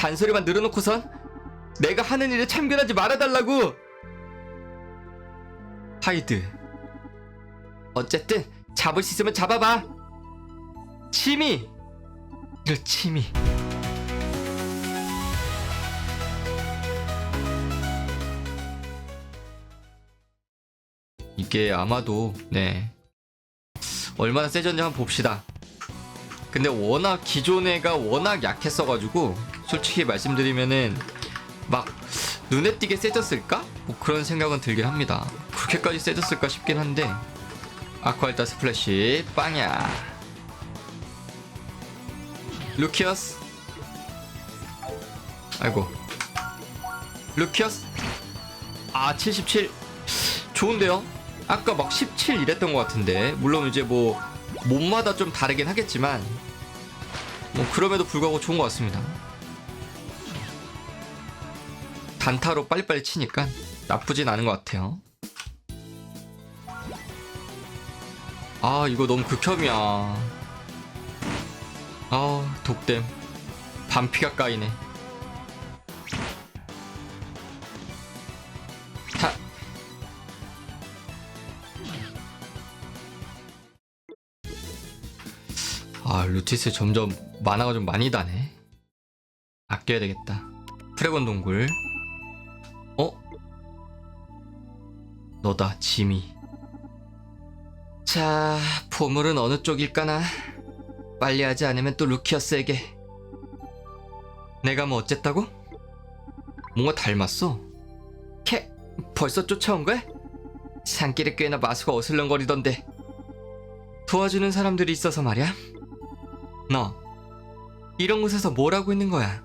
잔소리만 늘어놓고선 내가 하는 일에 참견하지 말아달라고. 하이드. 어쨌든 잡을 수 있으면 잡아봐. 치미. 이럴 치미. 이게 아마도 네 얼마나 세졌냐 한번 봅시다. 근데 워낙 기존 애가 워낙 약했어가지고 솔직히 말씀드리면은 막 눈에 띄게 세졌을까? 뭐 그런 생각은 들긴 합니다. 그렇게까지 세졌을까 싶긴 한데 아쿠알타 스플래시 빵야. 루키어스. 아이고. 루키어스. 아 77 좋은데요? 아까 막 17 이랬던 것 같은데. 물론 이제 뭐 몸마다 좀 다르긴 하겠지만 뭐 그럼에도 불구하고 좋은 것 같습니다 단타로 빨리빨리 치니까 나쁘진 않은 것 같아요. 아 이거 너무 극혐이야. 아 독댐. 반피가 까이네. 자아 루티스 점점 만화가 좀 많이 다네. 아껴야 되겠다. 프레곤 동굴 너다 지미. 자 보물은 어느 쪽일까나? 빨리 하지 않으면 또 루키어스에게. 내가 뭐 어쨌다고? 뭔가 닮았어. 캐 벌써 쫓아온 거야? 산길에 꽤나 마수가 어슬렁거리던데. 도와주는 사람들이 있어서 말이야. 너 이런 곳에서 뭘 하고 있는 거야?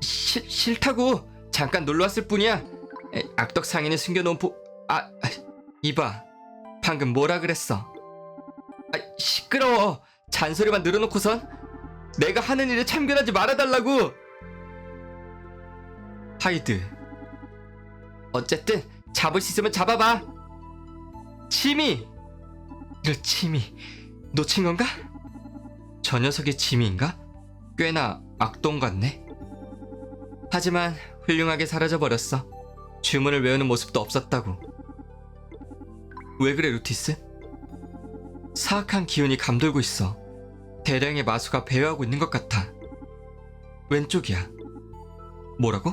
싫, 싫다고. 잠깐 놀러 왔을 뿐이야. 에, 악덕 상인을 숨겨놓은 보... 아, 아 이봐 방금 뭐라 그랬어 아 시끄러워 잔소리만 늘어놓고선 내가 하는 일에 참견하지 말아달라고 하이드 어쨌든 잡을 수 있으면 잡아봐 치미 이럴 치미 놓친 건가? 저 녀석이 지미인가? 꽤나 악동 같네. 하지만 훌륭하게 사라져버렸어. 주문을 외우는 모습도 없었다고. 왜 그래, 루티스? 사악한 기운이 감돌고 있어. 대량의 마수가 배회하고 있는 것 같아. 왼쪽이야. 뭐라고?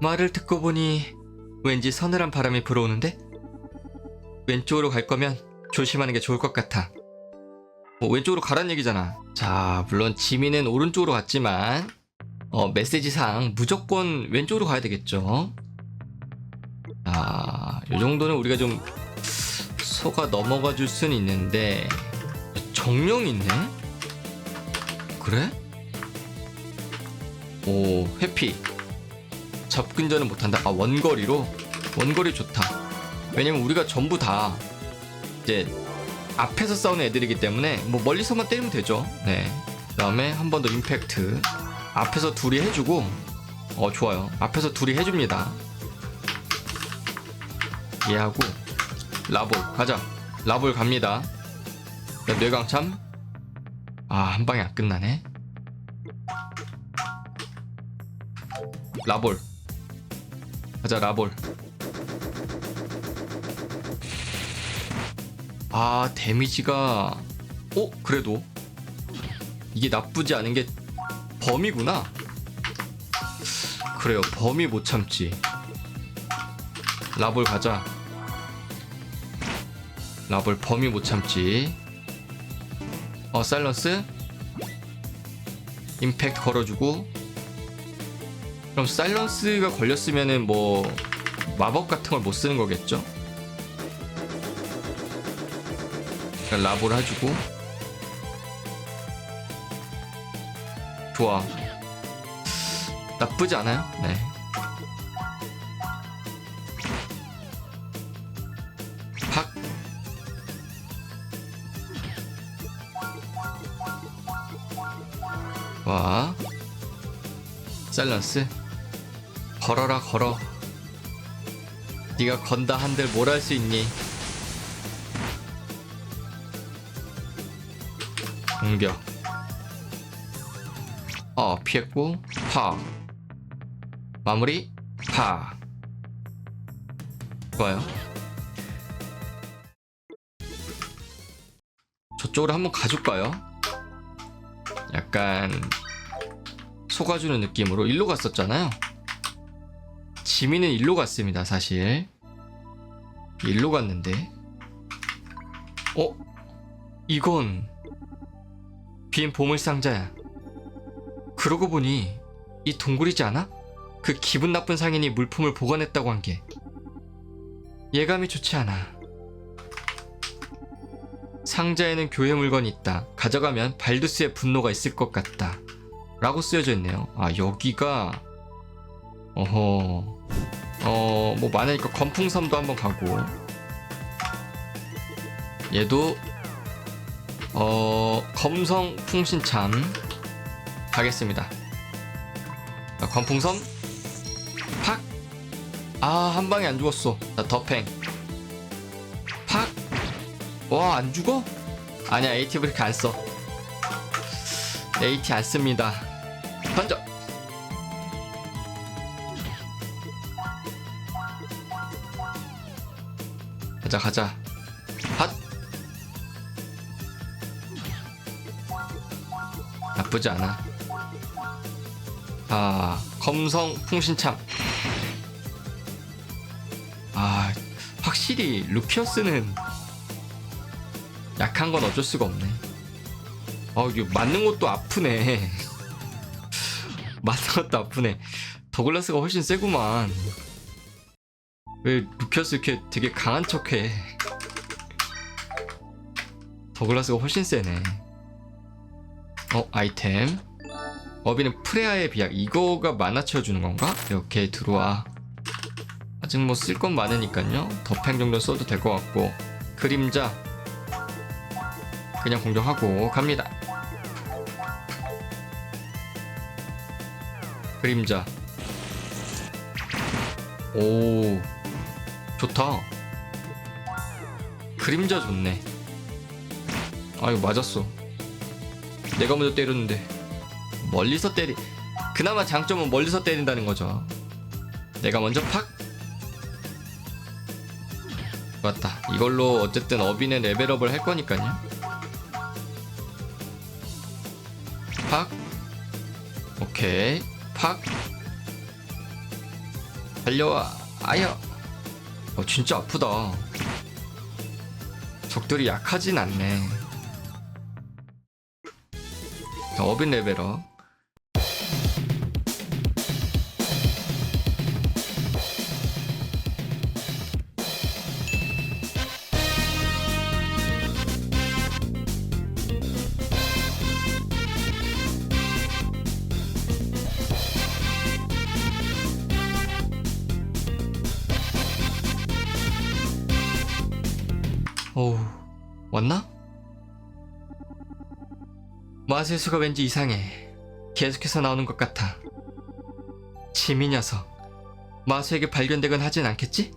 말을 듣고 보니 왠지 서늘한 바람이 불어오는데? 왼쪽으로 갈 거면 조심하는 게 좋을 것 같아. 뭐 왼쪽으로 가란 얘기잖아. 자, 물론 지민은 오른쪽으로 갔지만 어, 메시지상 무조건 왼쪽으로 가야 되겠죠. 아, 이 정도는 우리가 좀 속아 넘어가 줄 수는 있는데 정령 있네? 그래? 오, 회피. 접근전은 못한다. 아, 원거리로? 원거리 좋다. 왜냐면 우리가 전부 다 이제 앞에서 싸우는 애들이기 때문에 뭐 멀리서만 때리면 되죠. 네. 그 다음에 한 번 더 임팩트. 앞에서 둘이 해주고 어 좋아요. 앞에서 둘이 해줍니다. 얘하고 라볼 가자. 라볼 갑니다. 자, 뇌강참. 아 한 방에 안 끝나네. 라볼. 가자 라볼. 아 데미지가 어 그래도 이게 나쁘지 않은 게 범이구나 그래요 범이 못 참지 라볼 가자 라볼 범이 못 참지. 어 사일런스. 임팩트 걸어주고. 그럼 사일런스가 걸렸으면은 뭐 마법 같은 걸 못 쓰는 거겠죠? 그러니까 라볼 해주고. 좋아. 나쁘지 않아요? 네 셀런스 걸어라 걸어. 네가 건다 한들 뭘 할 수 있니? 공격. 어 피했고 파. 마무리 파. 좋아요. 저쪽으로 한번 가줄까요? 약간 속아주는 느낌으로 일로 갔었잖아요. 지민은 일로 갔습니다 사실. 일로 갔는데. 어? 이건 빈 보물상자야. 그러고 보니 이 동굴이지 않아? 그 기분 나쁜 상인이 물품을 보관했다고 한 게. 예감이 좋지 않아. 상자에는 교회 물건이 있다. 가져가면 발두스의 분노가 있을 것 같다 라고 쓰여져 있네요. 아 여기가 어허. 어 뭐 많으니까 건풍섬도 한번 가고. 얘도 어 검성 풍신참 가겠습니다. 자, 건풍섬. 팍 아 한 방에 안 죽었어. 자 더팽 팍 와 안 죽어? 아니야 AT 브레이크 안 써. AT 안 씁니다 던져. 가자 가자. 핫 나쁘지 않아. 아 검성 풍신참 아 확실히 루피어스는 약한 건 어쩔 수가 없네. 어 이거 맞는 것도 아프네 맞는 것도 아프네. 더글라스가 훨씬 세구만. 왜 루피어스 이렇게 되게 강한 척해? 더글라스가 훨씬 세네. 어 아이템. 어비는 프레아의 비약. 이거가 만화 채워 주는 건가? 이렇게 들어와. 아직 뭐 쓸 건 많으니까요. 더팽 정도 써도 될 것 같고. 그림자. 그냥 공격하고 갑니다 그림자. 오 좋다. 그림자 좋네. 아유 맞았어. 내가 먼저 때렸는데. 멀리서 때리 그나마 장점은 멀리서 때린다는 거죠. 내가 먼저 팍! 맞다. 이걸로 어쨌든 어빈의 레벨업을 할 거니까요. 팍! 오케이 팍. 달려와 아야 어 진짜 아프다. 적들이 약하진 않네. 자, 어빈 레벨업 왔나? 마술수가 왠지 이상해. 계속해서 나오는 것 같아. 지미 녀석. 마수에게 발견되건 하진 않겠지?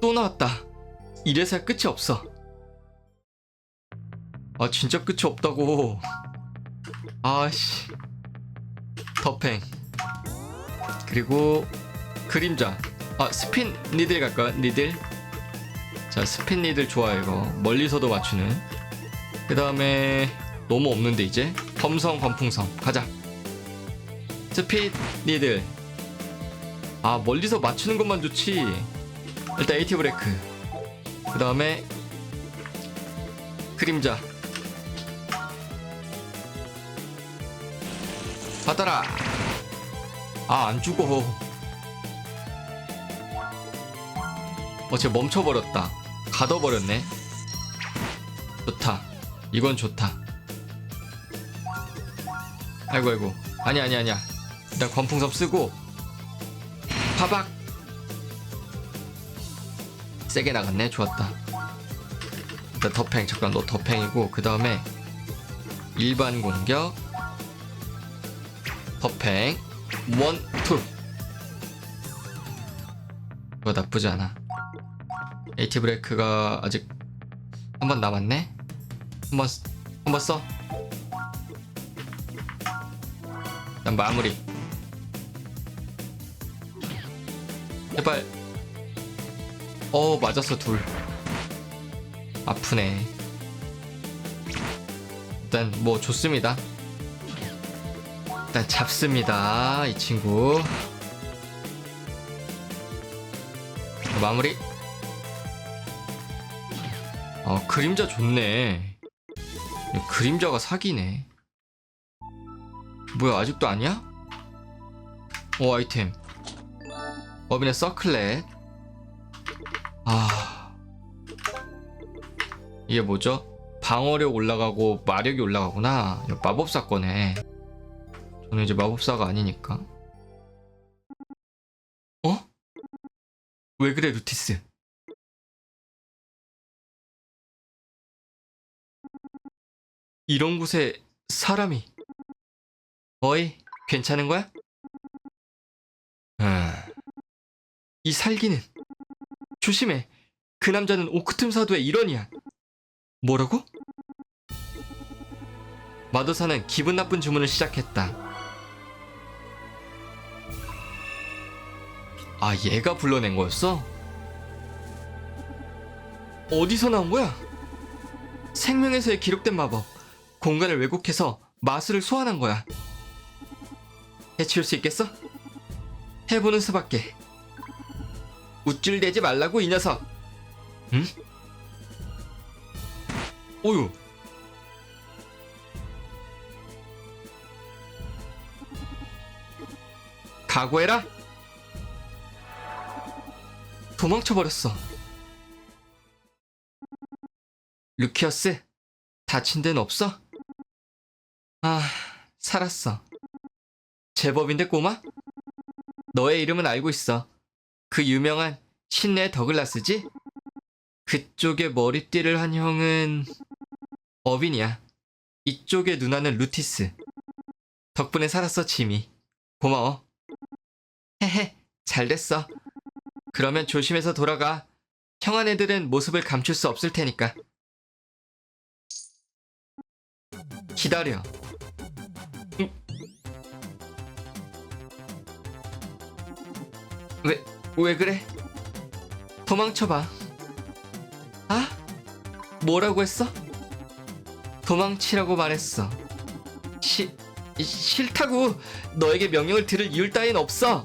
또 나왔다. 이래서야 끝이 없어. 아 진짜 끝이 없다고. 아씨. 더팽 그리고 그림자. 아 스핀 니들 갈까? 니들 자 스핀 니들 좋아 이거. 멀리서도 맞추는. 그 다음에 너무 없는데 이제? 검성 검풍성. 가자. 스핏 니들. 아 멀리서 맞추는 것만 좋지. 일단 에이티 브레이크. 그 다음에 그림자. 받아라. 아 안 죽어. 어쟤 멈춰버렸다 가둬버렸네. 좋다. 이건 좋다. 아이고 아이고. 아니 아니 아니야. 일단 권풍섭 쓰고 파박. 세게 나갔네. 좋았다. 일단 더팽 잠깐 너 더팽이고 그 다음에 일반 공격. 더팽 원투. 이거 나쁘지 않아 에이티 브레이크가 아직 한 번 남았네 한 번 한 번 써 일단 마무리. 제발. 어 맞았어 둘. 아프네. 일단 뭐 좋습니다. 일단 잡습니다 이 친구. 마무리. 어 그림자 좋네. 그림자가 사기네. 뭐야 아직도 아니야? 오 아이템. 어빈의 서클렛. 아 이게 뭐죠? 방어력 올라가고 마력이 올라가구나. 마법사 거네. 저는 이제 마법사가 아니니까. 어? 왜 그래 루티스? 이런 곳에 사람이 어이 괜찮은 거야? 아, 이 살기는 조심해 그 남자는 오크툼 사도의 일원이야 뭐라고? 마도사는 기분 나쁜 주문을 시작했다 아 얘가 불러낸 거였어? 어디서 나온 거야? 생명에서의 기록된 마법 공간을 왜곡해서 마술을 소환한 거야 해치울 수 있겠어? 해보는 수밖에 우쭐대지 말라고 이 녀석 응? 오유 각오해라 도망쳐버렸어 루키어스 다친 데는 없어? 아 살았어 제법인데 꼬마? 너의 이름은 알고 있어 그 유명한 신내 더글라스지? 그쪽에 머리띠를 한 형은 어빈이야. 이쪽의 누나는 루티스. 덕분에 살았어, 지미. 고마워. 헤헤, 잘 됐어. 그러면 조심해서 돌아가. 형한 애들은 모습을 감출 수 없을 테니까. 기다려. 음. 왜, 왜 그래? 도망쳐봐. 아? 뭐라고 했어? 도망치라고 말했어. 시, 싫다고 너에게 명령을 들을 이유 따윈 없어.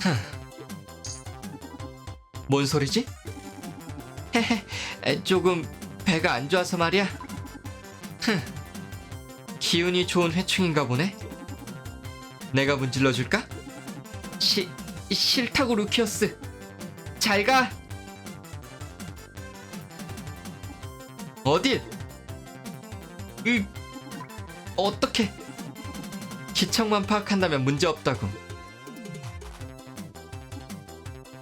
하. 뭔 소리지? 헤헤, 에, 조금 배가 안 좋아서 말이야. 흥, 기운이 좋은 회충인가 보네. 내가 문질러 줄까? 시, 싫다고 루키어스. 잘 가. 어딜? 으, 어떻게? 기척만 파악한다면 문제 없다고.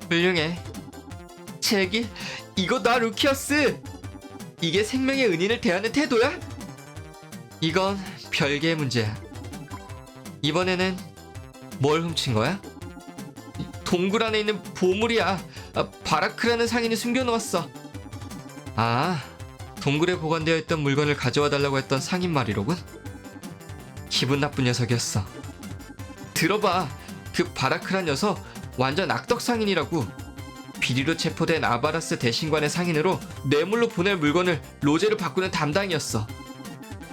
훌륭해. 제기, 이거 나 루키어스. 이게 생명의 은인을 대하는 태도야? 이건 별개의 문제야. 이번에는 뭘 훔친 거야? 동굴 안에 있는 보물이야. 아, 바라크라는 상인이 숨겨놓았어. 아, 동굴에 보관되어 있던 물건을 가져와 달라고 했던 상인 말이로군. 기분 나쁜 녀석이었어. 들어봐, 그 바라크란 녀석 완전 악덕 상인이라고. 비리로 체포된 아바라스 대신관의 상인으로 뇌물로 보낼 물건을 로제로 바꾸는 담당이었어.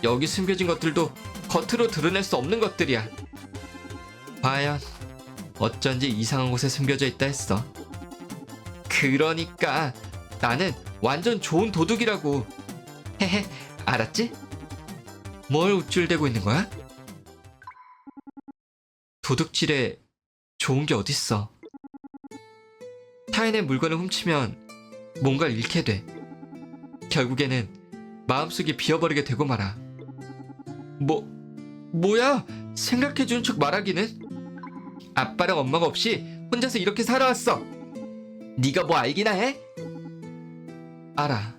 여기 숨겨진 것들도 겉으로 드러낼 수 없는 것들이야. 과연 어쩐지 이상한 곳에 숨겨져 있다 했어. 그러니까 나는 완전 좋은 도둑이라고. 헤헤, 알았지? 뭘 우쭐대고 있는 거야? 도둑질에 좋은 게 어딨어. 타인의 물건을 훔치면 뭔가를 잃게 돼. 결국에는 마음속이 비어버리게 되고 말아. 뭐, 뭐야? 생각해 주는 척 말하기는? 아빠랑 엄마가 없이 혼자서 이렇게 살아왔어. 네가 뭐 알기나 해? 알아.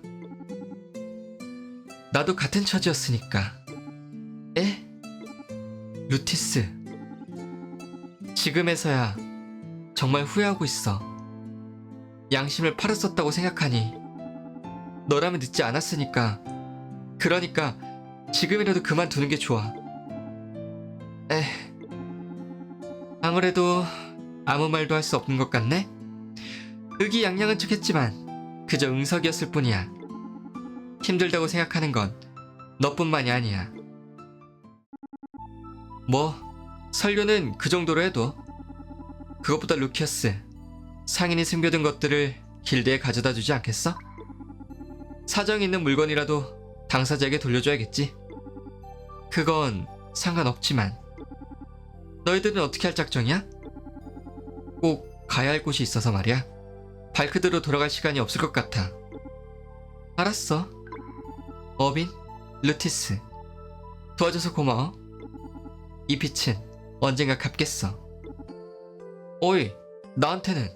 나도 같은 처지였으니까. 에? 루티스. 지금에서야 정말 후회하고 있어. 양심을 팔았었다고 생각하니 너라면 늦지 않았으니까. 그러니까 지금이라도 그만두는 게 좋아. 에. 아무래도 아무 말도 할 수 없는 것 같네. 의기양양한 척 했지만 그저 응석이었을 뿐이야. 힘들다고 생각하는 건 너뿐만이 아니야. 뭐 설교는 그 정도로 해도 그것보다 루키어스 상인이 숨겨둔 것들을 길드에 가져다 주지 않겠어? 사정 있는 물건이라도 당사자에게 돌려줘야겠지. 그건 상관없지만 너희들은 어떻게 할 작정이야? 꼭 가야 할 곳이 있어서 말이야. 발크드로 돌아갈 시간이 없을 것 같아. 알았어. 어빈, 루티스. 도와줘서 고마워. 이 빛은 언젠가 갚겠어. 오이, 나한테는.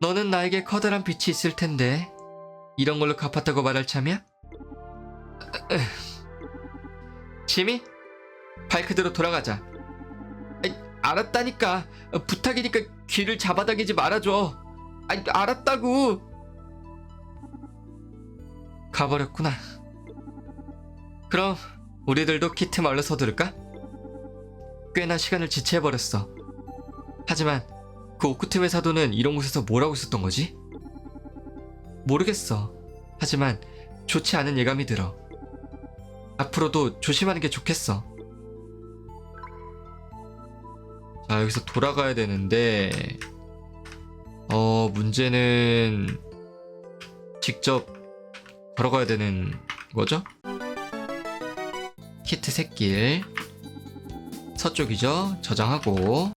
너는 나에게 커다란 빛이 있을 텐데, 이런 걸로 갚았다고 말할 참이야? 지미? 발크드로 돌아가자. 아이, 알았다니까. 부탁이니까 귀를 잡아당기지 말아줘. 아이, 알았다고. 가버렸구나. 그럼 우리들도 키트 말로 서두를까? 꽤나 시간을 지체해버렸어. 하지만 그 오크팀의 사도는 이런 곳에서 뭘 하고 있었던 거지? 모르겠어. 하지만 좋지 않은 예감이 들어. 앞으로도 조심하는 게 좋겠어. 자, 여기서 돌아가야 되는데, 어, 문제는 직접 걸어가야 되는 거죠? 키트 새길. 서쪽이죠? 저장하고.